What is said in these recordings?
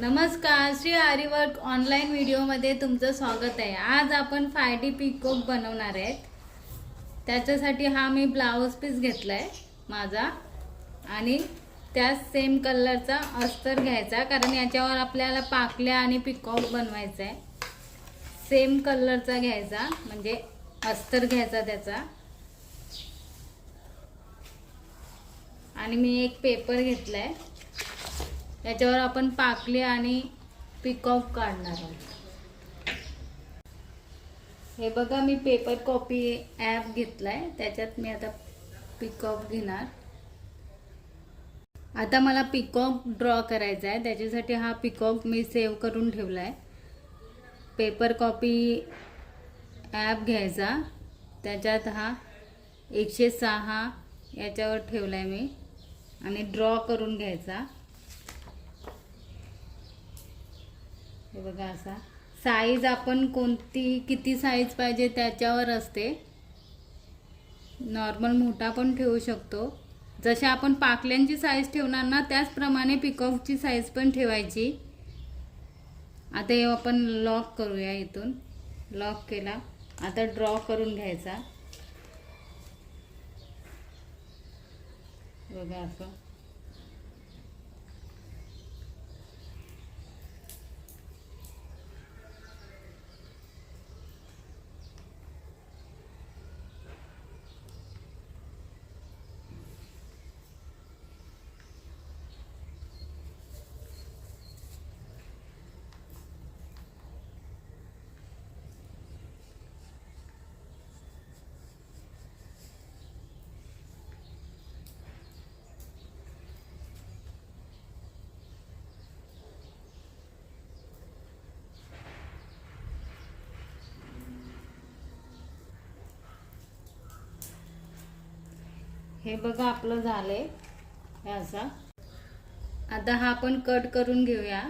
नमस्कार श्री आरीवर्क ऑनलाईन व्हिडिओमध्ये तुमचं स्वागत आहे. आज आपण फाय डी पिकोक बनवणार आहेत. त्याच्यासाठी हा मी ब्लाऊज पीस घेतला आहे माझा आणि त्या सेम कलरचा अस्तर घ्यायचा कारण याच्यावर आपल्याला पाकल्या आणि पिकॉक बनवायचा आहे सेम कलरचा घ्यायचा म्हणजे अस्तर घ्यायचा त्याचा. आणि मी एक पेपर घेतला आहे याच्यावर आपण पाकली आणि पिकॉक काढणार आहोत. हे बघा मी पेपर कॉपी ॲप घेतलाय. त्याच्यात मी आता पिकॉक घेणार. आता मला पिकॉक ड्रॉ करायचा आहे. त्याच्यासाठी हा पिकॉक मी सेव्ह करून ठेवला आहे पेपर कॉपी ॲप घ्यायचा. त्याच्यात हा एकशे सहा याच्यावर ठेवला आहे मी. आणि ड्रॉ करून घ्यायचा. हे बघा असा. साईज आपण कोणती किती साईज पाहिजे त्याच्यावर असते. नॉर्मल मोठा पण ठेवू शकतो. जसे आपण पाकल्यांची साईज ठेवणार ना त्याचप्रमाणे पिकॉकची साईज पण ठेवायची. आता हे आपण लॉक करूया इथून. लॉक केला. आता ड्रॉ करून घ्यायचा. बघा असं. हे बघा आपलं झालंय. आहे असा. आता हा आपण कट करून घेऊया.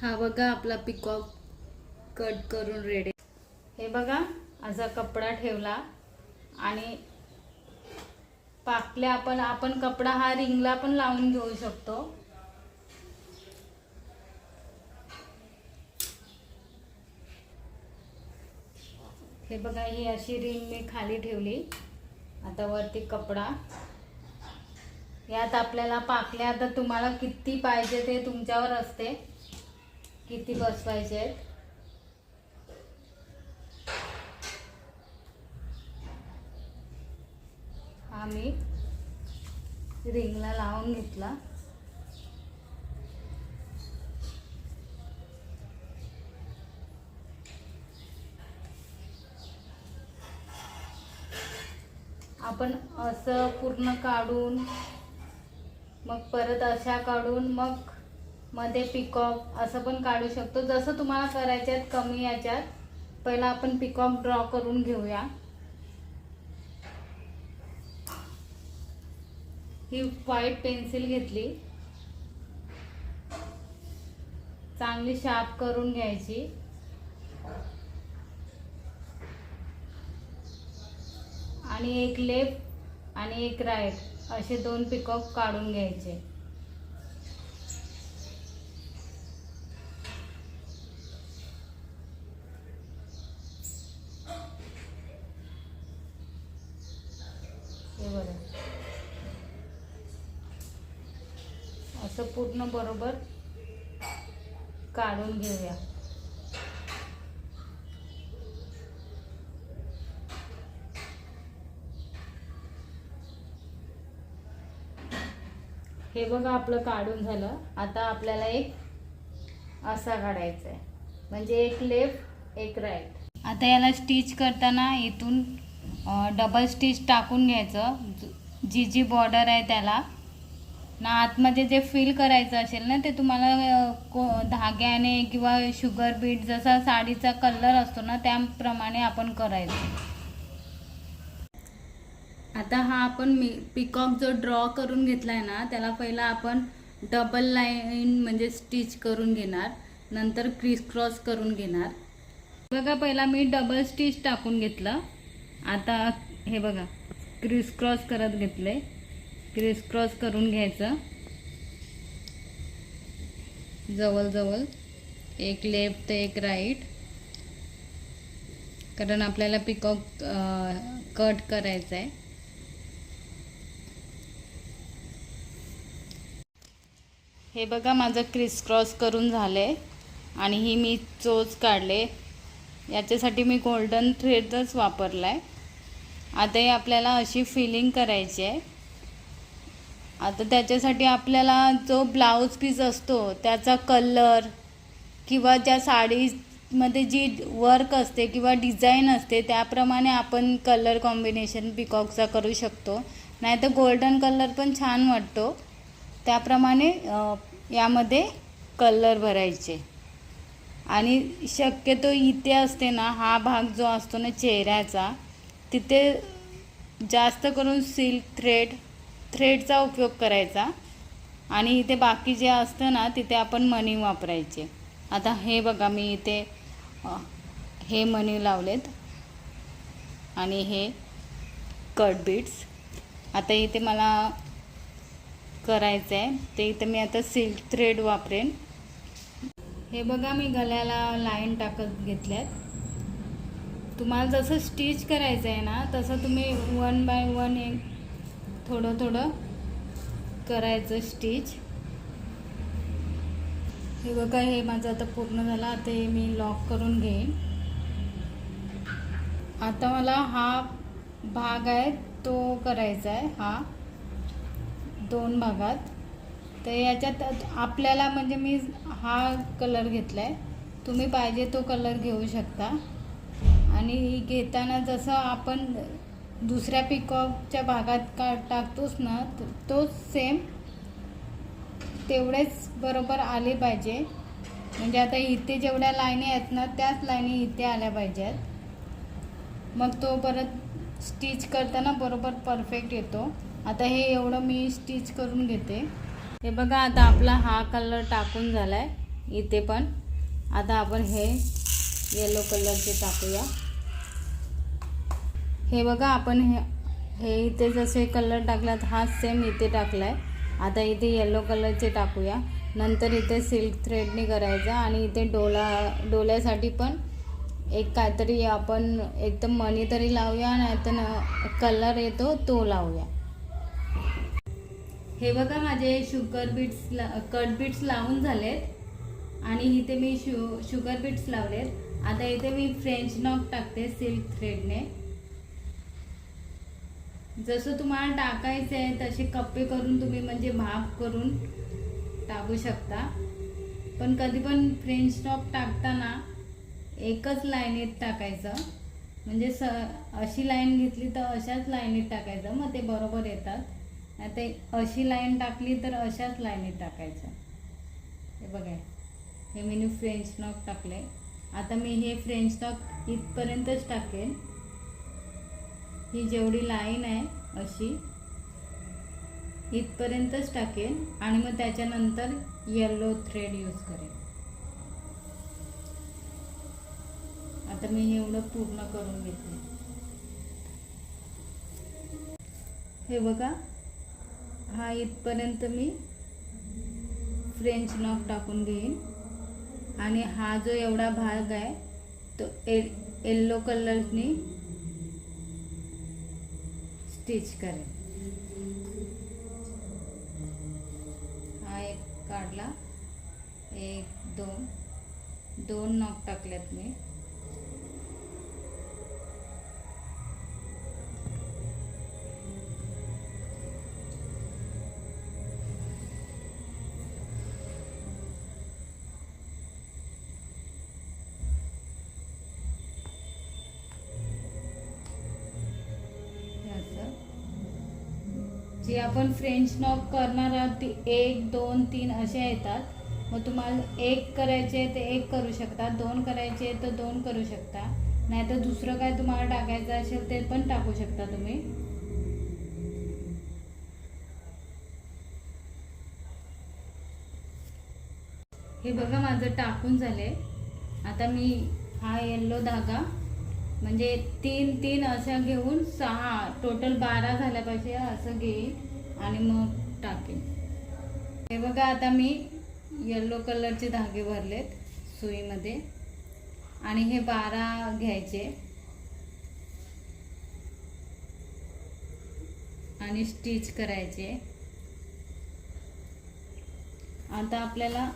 हा बघा आपला पिकॉक कट करून रेडी हे बघा असा कपडा ठेवला. आणि पाकल्या आपण आपण कपडा हा रिंगला पण लावून घेऊ शकतो. हे बघा ही अशी रिंग मी खाली ठेवली. आता वरती कपडा. यात आपल्याला पाकल्या आता तुम्हाला किती पाहिजे ते तुमच्यावर असते. किती बसवायचे आम्ही हा मी रिंगला लावून घेतला. आपण असं पूर्ण काढून मग परत अशा काढून मग मध्ये पिकॉक असं पण काढू शकतो. जसं तुम्हाला करायचे आहेत कमी याच्यात. पहिला आपण पिकॉक ड्रॉ करून घेऊया. ही व्हाईट पेन्सिल घेतली. चांगली शार्प करून घ्यायची. आणि एक लेफ्ट आणि एक राईट असे दोन पिकॉक काढून घ्यायचे. असं पूर्ण बरोबर काढून घेऊया. हे बघा आपलं काढून झालं. आता आपल्याला एक असा काढायचा आहे म्हणजे एक लेफ्ट एक राईट. आता याला स्टिच करताना इथून डबल स्टिच टाकून घ्यायचं. जी जी बॉर्डर आहे त्याला. ना आतमध्ये जे फिल करायचं असेल ना ते तुम्हाला को धाग्याने किंवा शुगर बीट जसा साडीचा कलर असतो ना त्याप्रमाणे आपण करायचं. आता हा आपण मी पिकॉक जो ड्रॉ करून घेतला आहे ना त्याला पहिला आपण डबल लाईन म्हणजे स्टिच करून घेणार. नंतर क्रिस क्रॉस करून घेणार. बघा पहिला मी डबल स्टिच टाकून घेतलं. आता हे बघा क्रिस क्रॉस करत घेतले क्रिस क्रॉस करून घ्यायचं. जवळजवळ एक लेफ्ट ते एक राईट कारण आपल्याला पिकॉक कट करायचं आहे हे बघा माझं क्रिस क्रॉस करून आहे आणि ही मी चोच काढले. याच्यासाठी मी गोल्डन थ्रेडच वापरला आहे आता हे आपल्याला अशी फिलिंग करायची आहे. आता त्याच्यासाठी आपल्याला जो ब्लाऊज पीस असतो त्याचा कलर किंवा ज्या साडीमध्ये जी वर्क असते किंवा डिझाईन असते त्याप्रमाणे आपण कलर कॉम्बिनेशन पिकॉकचा करू शकतो. नाही तर गोल्डन कलर पण छान वाटतो. त्याप्रमाणे यामध्ये कलर भरायचे. आणि शक्यतो इथे असते ना हा भाग जो असतो ना चेहऱ्याचा तिथे जास्त करून सिल्क थ्रेड थ्रेडचा उपयोग करायचा. आणि इथे बाकी जे असतं ना तिथे आपण मनी वापरायचे. आता हे बघा मी इथे हे मनी लावलेत. आणि हे कट बीट्स आता इथे मला करायचं आहे ते इथं मी आता सिल्क थ्रेड वापरेन. हे बघा मी गळ्याला लाईन टाकत घेतल्यात. तुम्हाला जसं स्टिच करायचं आहे ना तसं तुम्ही वन बाय वन एक थोडं थोडं करायचं स्टिच हे बघा हे माझं आता पूर्ण झालं. आता हे मी लॉक करून घेईन. आता मला हा भाग आहे तो करायचा आहे हा. दोन भागात. तर याच्यात आपल्याला म्हणजे मी हा कलर घेतला आहे तुम्ही पाहिजे तो कलर घेऊ शकता. आणि घेताना जसं आपण दुसऱ्या पिकॉकच्या भागात का टाकतोच ना तोच सेम तेवढेच बरोबर आले पाहिजे. म्हणजे आता इथे जेवढ्या लाईनी आहेत ना त्याच लाईनी इथे आल्या पाहिजेत. मग तो परत स्टिच करताना बरोबर परफेक्ट येतो. आता हे एवढं मी स्टिच करून घेते. हे बघा आता आपला हा कलर टाकून झाला आहे इथे पण. आता आपण हे येलो कलरचे टाकूया. हे बघा आपण हे हे इथे जसे कलर टाकलात हा सेम इथे टाकला आहे आता इथे येलो कलरचे टाकूया. नंतर इथे सिल्क थ्रेडने करायचा आणि इथे डोला डोल्यासाठी पण एक काहीतरी आपण एकदम मनी तरी लावूया नाही तर कलर येतो तो लावूया. हे बघा माझे शुगर बीट्स ला कट बीट्स लावून झालेत. आणि इथे मी शु शुगर बीट्स लावलेत. आता इथे मी फ्रेंच नॉक टाकते सिल्क थ्रेडने जसं तुम्हाला टाकायचं आहे तसे कप्पे करून तुम्ही म्हणजे भाग करून टाकू शकता. पण कधी पण फ्रेंच नॉक टाकताना एकच लाईनीत टाकायचं. म्हणजे स अशी लाईन घेतली तर अशाच लाईनीत टाकायचं. मग ते बरोबर येतात. ते अशी लाईन टाकली तर अशाच लाईनीत टाकायचं. हे बघा हे मी फ्रेंच नॉक टाकले आता मी हे फ्रेंच नॉक इथपर्यंतच टाकेन. ही जेवढी लाईन आहे अशी इथपर्यंतच टाकेन आणि मग त्याच्यानंतर येल्लो थ्रेड यूज करेन. आता मी हे एवढं पूर्ण करून घेते. हे बघा हा इथपर्यंत मी फ्रेंच नॉक टाकून घेईन. आणि हा जो एवढा भाग आहे तो ए येल्लो कलरनी स्टिच करेन. हा एक काढला. एक दोन दोन नॉक टाकल्यात मी. जे आपण फ्रेंच नॉक करणार आहोत ती एक दोन तीन असे येतात. मग तुम्हाला एक करायचे तर एक करू शकता. दोन करायचे तर दोन करू शकता. नाही तर दुसरं काय तुम्हाला टाकायचं असेल ते पण टाकू शकता तुम्ही. हे बघा माझं टाकून झाले आता मी हा येल्लो धागा म्हणजे तीन तीन असं घेऊन सहा टोटल बारा झाल्या पाहिजे असं घेईन आणि मग टाकेन. हे बघा आता मी येल्लो कलरचे धागे भरलेत सुईमध्ये. आणि हे बारा घ्यायचे. आणि स्टिच करायचे. आता आपल्याला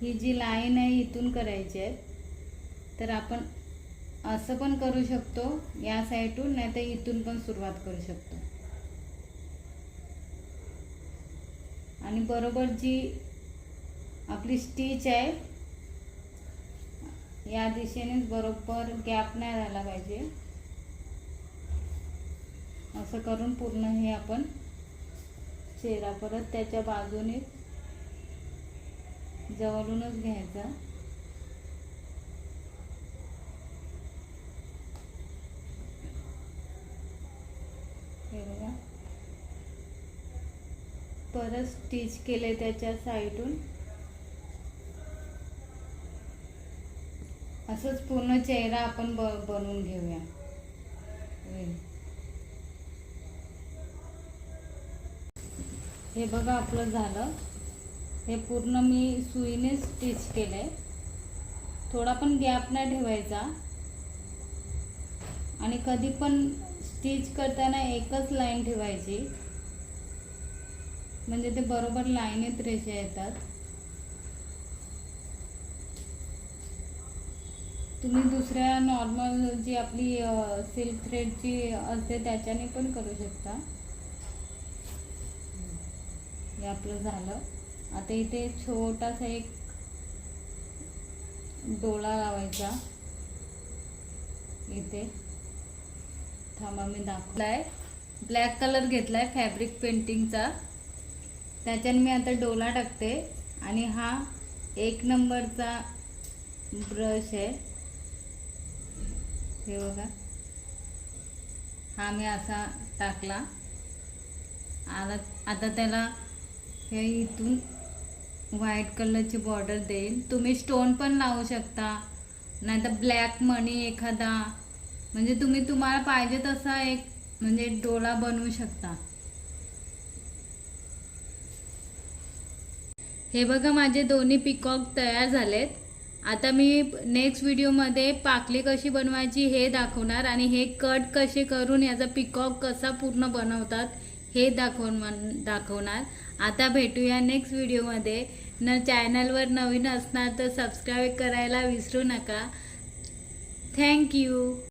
ही जी लाईन आहे इथून करायची आहे तर आपण असं पण करू शकतो या साईडून नाही तर इथून पण सुरुवात करू शकतो. आणि बरोबर जी आपली स्टिच आहे या दिशेनेच बरोबर गॅप नाही राहिला पाहिजे. असं करून पूर्ण हे आपण चेहरा परत त्याच्या बाजूने जवळूनच घ्यायचा हे बघा परत स्टिच केले त्याच्या साईडून असंच पूर्ण चेहरा आपण ब बनवून घेऊया. हे. हे बघा आपलं झालं. हे पूर्ण मी सुईने स्टिच केलंय. थोडा पण गॅप नाही ठेवायचा. आणि कधी पण स्टिच करताना एकच लाईन ठेवायची. म्हणजे ते बरोबर लाईनीत रेषा येतात. तुम्ही दुसऱ्या नॉर्मल जी आपली सिल्क थ्रेडची असते त्याच्याने पण करू शकता. हे आपलं झालं. आता इथे छोटासा एक डोळा लावायचा. इथे. थांबा मी दाखवलाय ब्लॅक कलर घेतलाय फॅब्रिक पेंटिंगचा त्याच्याने मी आता डोला टाकते. आणि हा एक नंबरचा ब्रश आहे. हे बघा. हा मी असा टाकला. आता आता त्याला हे इथून व्हाईट कलरची बॉर्डर देईल. तुम्ही स्टोन पण लावू शकता. नाहीतर ब्लॅक मनी एखादा. म्हणजे तुम्ही तुम्हाला पाहिजे तसा एक म्हणजे डोला बनवू शकता. हे बघा माझे दोन्ही पिकॉक तयार झालेत. आता मी नेक्स्ट व्हिडिओमध्ये पाकली कशी बनवायची हे दाखवणार आणि हे कट कसे करून याचा पिकॉक कसा पूर्ण बनवतात हे दाखवून दाखवणार. आता भेटूया नेक्स्ट व्हिडिओमध्ये न चॅनलवर नवीन असणार तर सबस्क्राईब करायला विसरू नका. थँक्यू